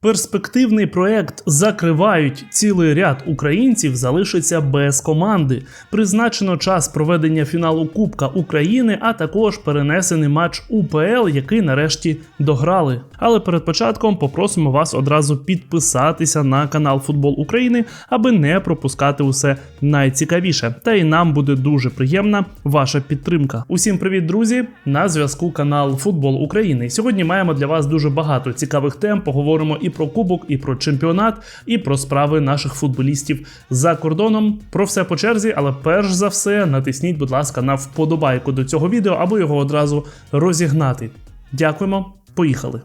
Перспективний проект закривають цілий ряд українців залишиться без команди. Призначено час проведення фіналу Кубка України, а також перенесений матч УПЛ, який нарешті дограли. Але перед початком попросимо вас одразу підписатися на канал Футбол України, аби не пропускати усе найцікавіше. Та й нам буде дуже приємна ваша підтримка. Усім привіт, друзі! На зв'язку канал Футбол України. Сьогодні маємо для вас дуже багато цікавих тем. Поговоримо і про кубок, і про чемпіонат, і про справи наших футболістів за кордоном. Про все по черзі, але перш за все натисніть, будь ласка, на вподобайку до цього відео, аби його одразу розігнати. Дякуємо, поїхали.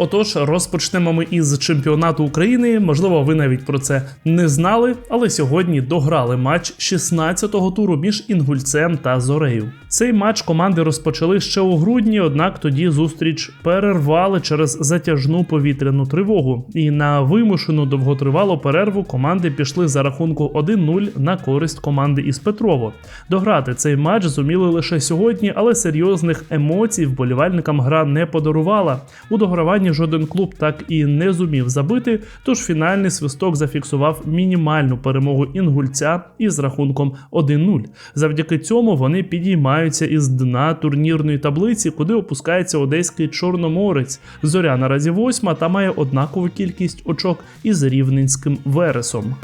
Отож, розпочнемо ми із чемпіонату України. Можливо, ви навіть про це не знали, але сьогодні дограли матч 16-го туру між Інгульцем та Зорею. Цей матч команди розпочали ще у грудні, однак тоді зустріч перервали через затяжну повітряну тривогу. І на вимушену довготривалу перерву команди пішли за рахунку 1-0 на користь команди із Петрово. Дограти цей матч зуміли лише сьогодні, але серйозних емоцій вболівальникам гра не подарувала. У дограванні жоден клуб так і не зумів забити, тож фінальний свисток зафіксував мінімальну перемогу інгульця із рахунком 1-0. Завдяки цьому вони підіймаються із дна турнірної таблиці, куди опускається одеський чорноморець. Зоря наразі восьма та має однакову кількість очок із рівненським вересом.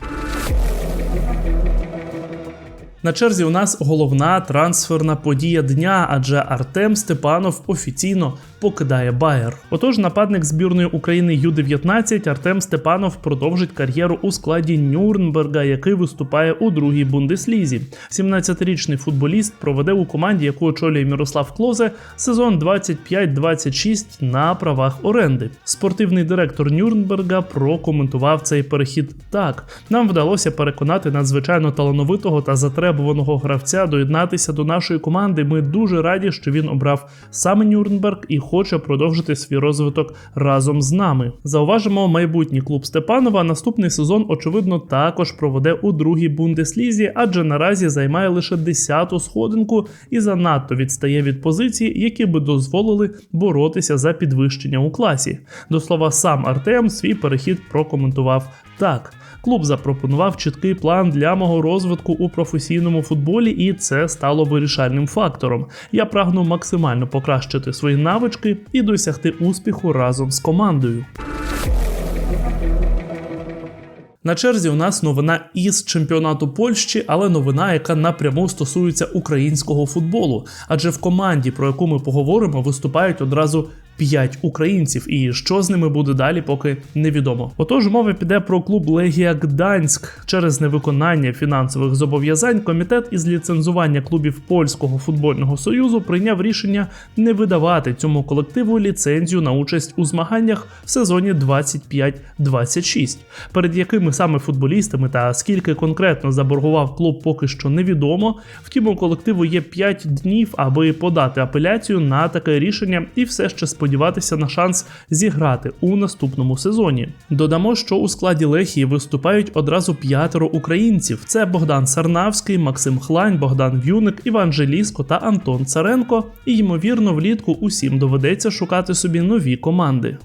На черзі у нас головна трансферна подія дня, адже Артем Степанов офіційно покидає Байер. Отож, нападник збірної України Ю-19 Артем Степанов продовжить кар'єру у складі Нюрнберга, який виступає у другій бундеслізі. 17-річний футболіст проведе у команді, яку очолює Мірослав Клозе, сезон 25-26 на правах оренди. Спортивний директор Нюрнберга прокоментував цей перехід так: нам вдалося переконати надзвичайно талановитого та затребуваного гравця доєднатися до нашої команди. Ми дуже раді, що він обрав саме Нюрнберг і хоче продовжити свій розвиток разом з нами. Зауважимо, майбутній клуб Степанова наступний сезон, очевидно, також проведе у другій бундеслізі, адже наразі займає лише 10-ту сходинку і занадто відстає від позицій, які би дозволили боротися за підвищення у класі. До слова, сам Артем свій перехід прокоментував так. Клуб запропонував чіткий план для мого розвитку у професійному футболі, і це стало вирішальним фактором. Я прагну максимально покращити свої навички і досягти успіху разом з командою. На черзі у нас новина із чемпіонату Польщі, але новина, яка напряму стосується українського футболу. Адже в команді, про яку ми поговоримо, виступають одразу 5 українців, і що з ними буде далі, поки невідомо. Отож, мова піде про клуб Легія Гданськ. Через невиконання фінансових зобов'язань комітет із ліцензування клубів польського футбольного союзу прийняв рішення не видавати цьому колективу ліцензію на участь у змаганнях в сезоні 25-26, перед якими саме футболістами та скільки конкретно заборгував клуб, поки що невідомо. Втім, у колективу є 5 днів, аби подати апеляцію на таке рішення, і все ще сподіватися на шанс зіграти у наступному сезоні. Додамо, що у складі Лехії виступають одразу п'ятеро українців: це Богдан Сарнавський, Максим Хлань, Богдан В'юник, Іван Желіско та Антон Царенко. І ймовірно, влітку усім доведеться шукати собі нові команди.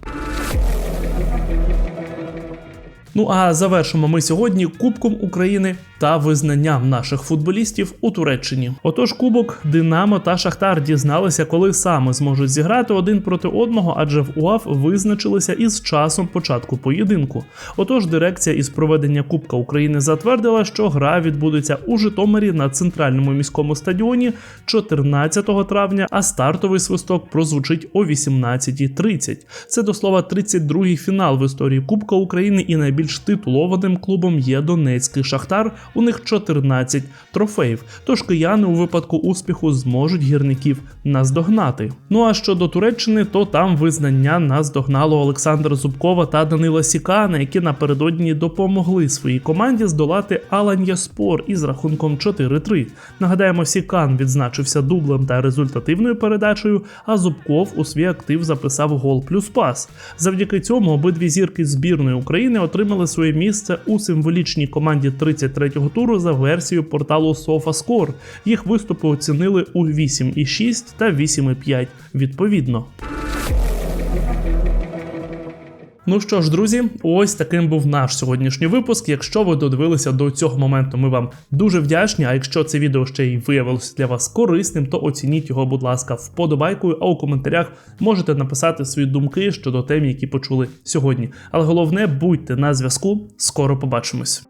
Ну а завершимо ми сьогодні Кубком України та визнанням наших футболістів у Туреччині. Отож, Кубок, Динамо та Шахтар дізналися, коли саме зможуть зіграти один проти одного, адже в УАФ визначилися із часом початку поєдинку. Отож, дирекція із проведення Кубка України затвердила, що гра відбудеться у Житомирі на центральному міському стадіоні 14 травня, а стартовий свисток прозвучить о 18.30. Це до слова 32-й фінал в історії Кубка України і найбільш титулованим клубом є Донецький Шахтар. У них 14 трофеїв. Тож кияни у випадку успіху зможуть гірників наздогнати. Ну а щодо Туреччини, то там визнання наздогнало Олександра Зубкова та Данила Сікана, які напередодні допомогли своїй команді здолати Аланья Спор із рахунком 4-3. Нагадаємо, Сікан відзначився дублем та результативною передачею, а Зубков у свій актив записав гол плюс пас. Завдяки цьому обидві зірки збірної України отримали своє місце у символічній команді 33 третього туру за версією порталу SofaScore. Їх виступи оцінили у 8,6 та 8,5 відповідно. Ну що ж, друзі, ось таким був наш сьогоднішній випуск. Якщо ви додивилися до цього моменту, ми вам дуже вдячні. А якщо це відео ще й виявилося для вас корисним, то оцініть його, будь ласка, вподобайкою. А у коментарях можете написати свої думки щодо тем, які почули сьогодні. Але головне, будьте на зв'язку. Скоро побачимось.